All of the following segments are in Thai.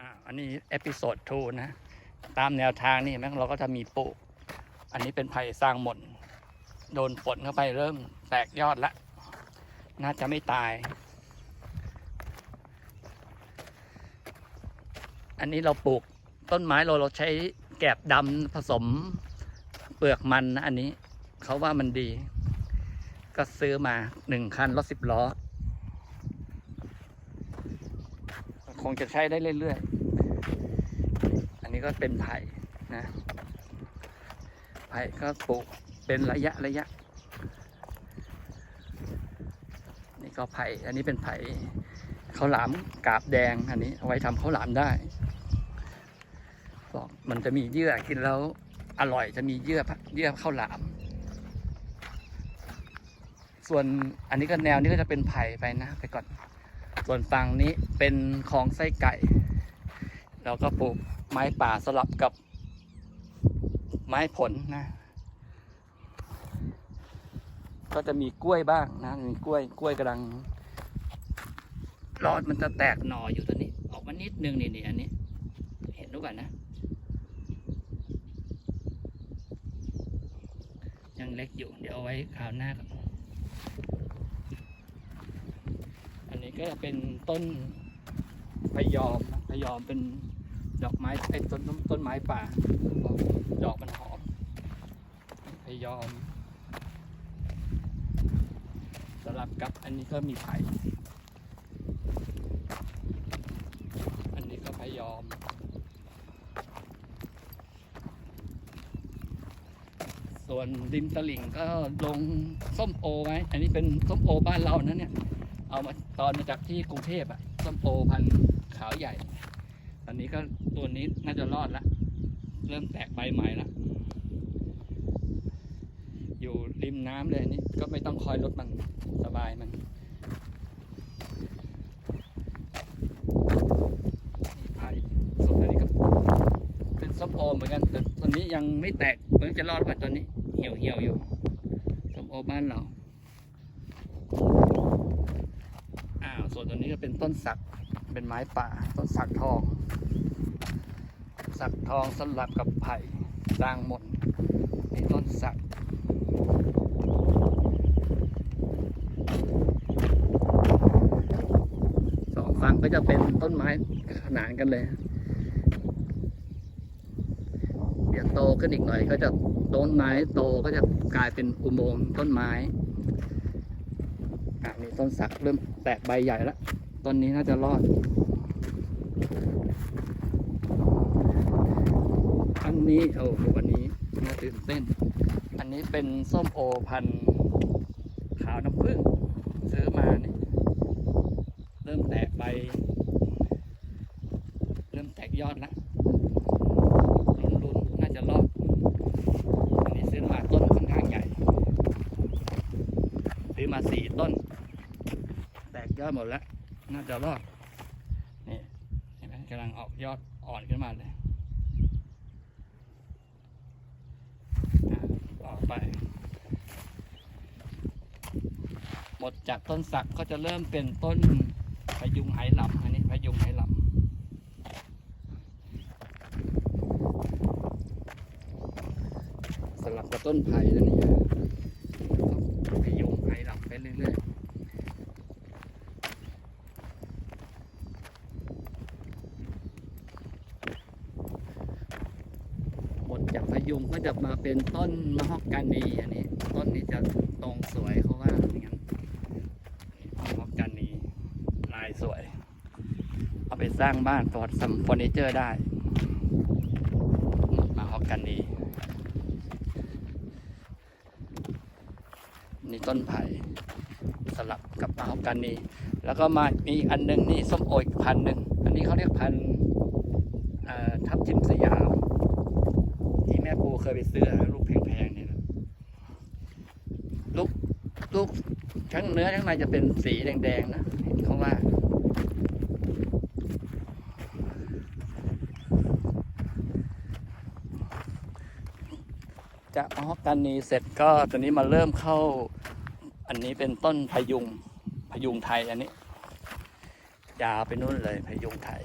อ่าอันนี้เอพิโซด2นะ ตามแนวทางนี่เห็นไหมเราก็จะมีปลูก อันนี้เป็นไผ่สร้างหม่นโดนฝนเข้าไปเริ่มแตกยอดละ น่าจะไม่ตาย อันนี้เราปลูกต้นไม้เราเราใช้แกบดำผสมเปลือกมันนะอันนี้เขาว่ามันดี ก็ซื้อมาหนึ่งคันรถสิบล้อ ค งจะใช้ได้เรื่อยๆ อันนี้ก็เป็นไผ่นะไผ่ก็ปลูกเป็นระยะระยะ นี่ก็ไผ่ อันนี้เป็นไผ่ข้าวหลามกาบแดงอันนี้เอาไว้ทำข้าวหลามได้บอกมันจะมีเยื่อกินแล้วอร่อยจะมีเยื่อเยื่อข้าวหลาม ส่วนอันนี้ก็แนวนี้ก็จะเป็นไผ่ไปนะ ไปก่อน ส่วนฝั่งนี้เป็นคลองไส้ไก่ เราก็ปลูกไม้ป่าสลับกับไม้ผลนะ ก็จะมีกล้วยบ้างนะ มีกล้วย กล้วยกำลังรอดมันจะแตกหน่ออยู่ตัวนี้ ออกมานิดนึงนี่นี่อันนี้ เห็นดูก่อนนะ ยังเล็กอยู่ เดี๋ยวเอาไว้คราวหน้าก่อน อันนี้ ก็จะเป็นต้นพยอมนะพยอมเป็นดอกไม้ไอ้ต้นต้นต้นไม้ป่าดอกมันหอมพยอมสลับกับอันนี้ก็มีไผ่อันนี้ก็พยอมส่วนริมตลิ่งก็ลงส้มโอไว้ อันนี้เป็นส้มโอบ้านเรานะเนี่ย เอามาตอนมาจากที่กรุงเทพอะส้มโอพันธุ์ขาวใหญ่ ตอนนี้ก็ตัวนี้น่าจะรอดละ เริ่มแตกใบใหม่ละ อยู่ริมน้ำเลยนี่ก็ไม่ต้องคอยรถมันสบายมันส่วนอันนี้ก็เป็นส้มโอเหมือนกันแต่ตอนนี้ยังไม่แตกเหมือนจะรอดกว่าตอนนี้เหี่ยวเหี่ยวอยู่ส้มโอบ้านเรา อ้าว ส่วนตัวนี้ก็เป็นต้นสัก เป็นไม้ป่า ต้นสักทอง สักทองสลับกับไผ่สร้างหมดนี่ต้นสักสองฝั่งก็จะเป็นต้นไม้ขนานกันเลย เดี๋ยวโตขึ้นอีกหน่อยก็จะต้นไม้โตก็จะกลายเป็นอุโมงค์ต้นไม้ อะนี่ต้นสักเริ่มแตกใบใหญ่แล้ว ต้นนี้น่าจะรอด อันนี้โอ้โหอันนี้น่าตื่นเต้น อันนี้เป็นส้มโอพันธุ์ขาวน้ำผึ้งซื้อมานี่เริ่มแตกใบ เริ่มแตกยอดแล้วลุ้นๆน่าจะรอด อันนี้ซื้อมาต้นค่อนข้างใหญ่ ซื้อมาสี่ต้น แตกยอด หมดแล้ว น่าจะรอด นี่เห็นไหมกำลังออกยอดอ่อนขึ้นมาเลยต่อไป หมดจากต้นสักก็จะเริ่มเป็นต้นพยุงไหหลำอันนี้พยุงไหหลำสลับกับต้นไผ่แล้วนี่พยุงไหหลำไปเรื่อยๆ หมดจากพ ยุงก็จะมาเป็นต้นมะฮอกกานีอันนี้ ต้นนี้จะตรงสวยเขาว่าอย่างนั้นมะฮอกกานีลายสวย เอาไปสร้างบ้านฟอดซัมเฟอร์นิเจอร์ได้มะฮอกกานีนี่ต้นไผ่สลับกับมะฮอกกานีแล้วก็มามีอันหนึงนี่ส้มโออีกพันหนึ่งอันนี้เขาเรียกพันธุ์เอ่อทับทิมสยาม ที่แม่ปูเค ยไปซื้อลูกแพงๆเนี่ยนะลูกลูกทั้งเนื้อทั้งในจะเป็นสีแดงๆนะเห็นเขาว่าจะมอฮอกกานีเสร็จก็ตอนนี้มาเริ่มเข้า อันนี้เป็นต้นพยุงพยุงไทยอันนี้ยาวไปนู่นเลยพยุงไทย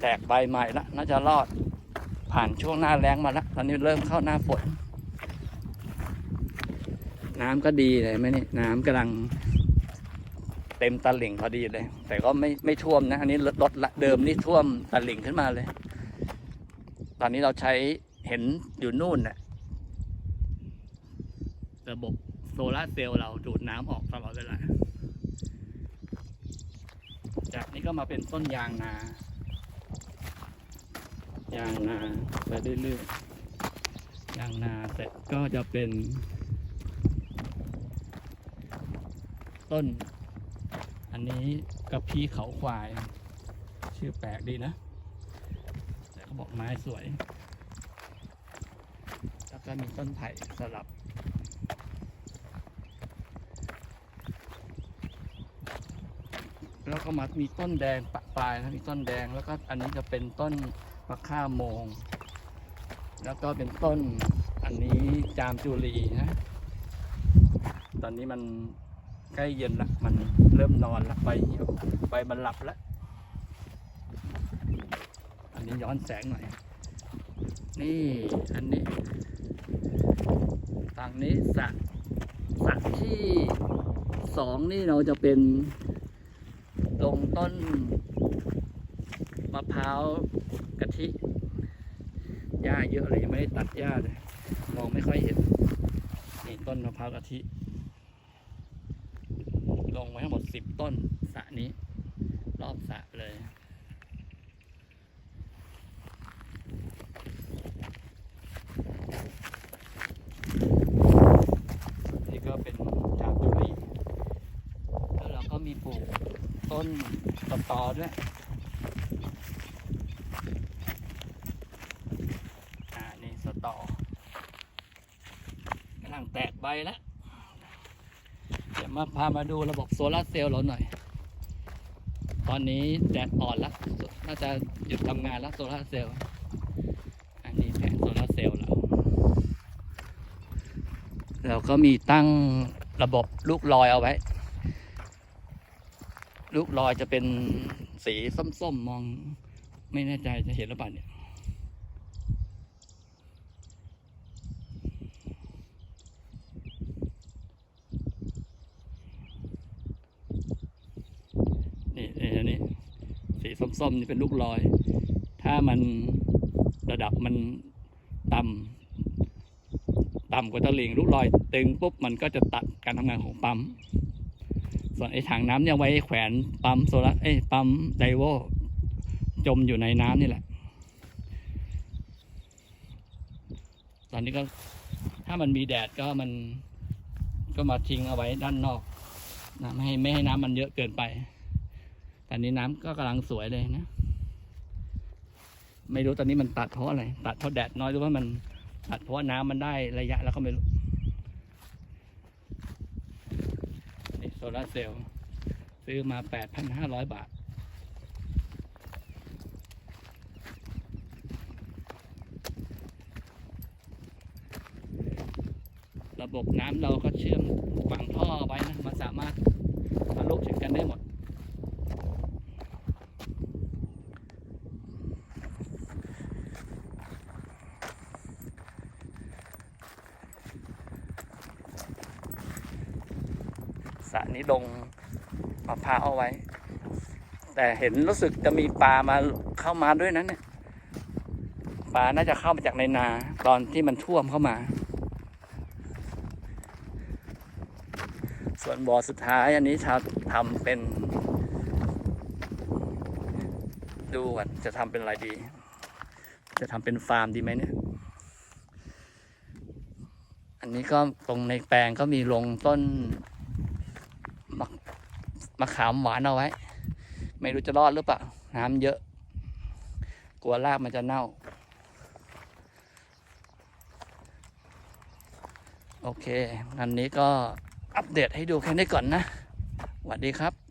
แตกใบใหม่ล้วน่าจะรอดผ่านช่วงหน้าแรงมาแล้วตอนนี้เริ่มเข้าหน้าฝนน้ำก็ดีเลยไหมนี่น้ำกำลังเต็มตะหลิ่งพอดีเลย แต่ก็ไม่ไม่ท่วมนะ อันนี้ลดละเดิมนี่ท่วมตะหลิ่งขึ้นมาเลย ตอนนี้เราใช้เห็นอยู่นู่นน่ะระบบโซลาร์เซลล์เราดูดน้ำออกตลอดเวลาจากนี้ก็มาเป็นต้นยางนา ยางนาไปเรื่อยๆยางนาเสร็จก็จะเป็น ต้น อันนี้กระพี้เขาควาย ชื่อแปลกดีนะ แต่เขาบอกไม้สวย แล้วก็มีต้นไผ่สลับแล้วก็มามีต้นแดงปะปลายนะมีต้นแดงแล้วก็อันนี้จะเป็นต้น มะข่าโมง แล้วก็เป็นต้นอันนี้จามจุลีนะ ตอนนี้มันใกล้เย็นละมันเริ่มนอนละไปเหี่ยวไปมันหลับละอันนี้ย้อนแสงหน่อย นี่อันนี้ฝั่งนี้สระสระที่สองนี่เราจะเป็นลงต้นมะพร้าว กะทิหญ้าเยอะเลยยังไม่ได้ตัดหญ้าเลยมองไม่ค่อยเห็นนี่ต้นมะพร้าวกะทิลงไว้ทั้งหมดสิบต้นสระนี้ รอบสระเลยนี่ก็เป็นจามจุรีแล้วเราก็มีปลูกต้นตะตอด้วย อ่า นี่สตอกำลังแล้วเดี๋ยวมาพามาดูระบบโซลาร์เซลล์เราหน่อย ตอนนี้แดดอ่อนแล้ว น่าจะหยุดทำงานแล้วโซลาร์เซลล์ อันนี้แผงโซลาร์เซลล์เราเราก็มีตั้งระบบลูกลอยเอาไว้ ลูกลอยจะเป็นสีส้มๆมองไม่แน่ใจจะเห็นหรือเปล่าเนี่ย นี่นี่อันนี้ สีส้มๆนี่เป็นลูกลอย ถ้ามันระดับมันต่ำต่ำกว่าตลิ่งลูกลอยตึงปุ๊บมันก็จะตัดการทำงานของปั๊ม ส่วนไอ้ถังน้ำเนี่ยไว้แขวนปั๊มโซลาร์เอ้ปั๊มไดโวจมอยู่ในน้ำนี่แหละ ตอนนี้ก็ถ้ามันมีแดดก็มันก็มาทิ้งเอาไว้ด้านนอกนะไม่ให้ไม่ให้น้ำมันเยอะเกินไป ตอนนี้น้ำก็กำลังสวยเลยนะ ไม่รู้ตอนนี้มันตัดเพราะอะไร ตัดเพราะแดดน้อยหรือว่ามันตัดเพราะว่าน้ำมันได้ระยะแล้วก็ไม่รู้นี่โซลาเซลล์ซื้อมาแปดพันห้าร้อยบาทระบบน้ำเราก็เชื่อมฝังท่อไว้นะ มันสามารถทะลุถึงกันได้หมด ระนี้ลงมะพร้าวเอาไว้ แต่เห็นรู้สึกจะมีปลามาเข้ามาด้วยนั้นเนี่ยปลาน่าจะเข้ามาจากในนา ตอนที่มันท่วมเข้ามา ส่วนบ่อสุดท้ายอันนี้ชาวทำเป็น ดูก่อนจะทำเป็นอะไรดี จะทำเป็นฟาร์มดีไหมเนี่ยอันนี้ก็ตรงในแปลงก็มีลงต้น มะขามหวานเอาไว้ ไม่รู้จะรอดหรือเปล่า น้ำเยอะ กลัวรากมันจะเน่า โอเค อันนี้ก็อัปเดตให้ดูแค่นี้ก่อนนะสวัสดีครับ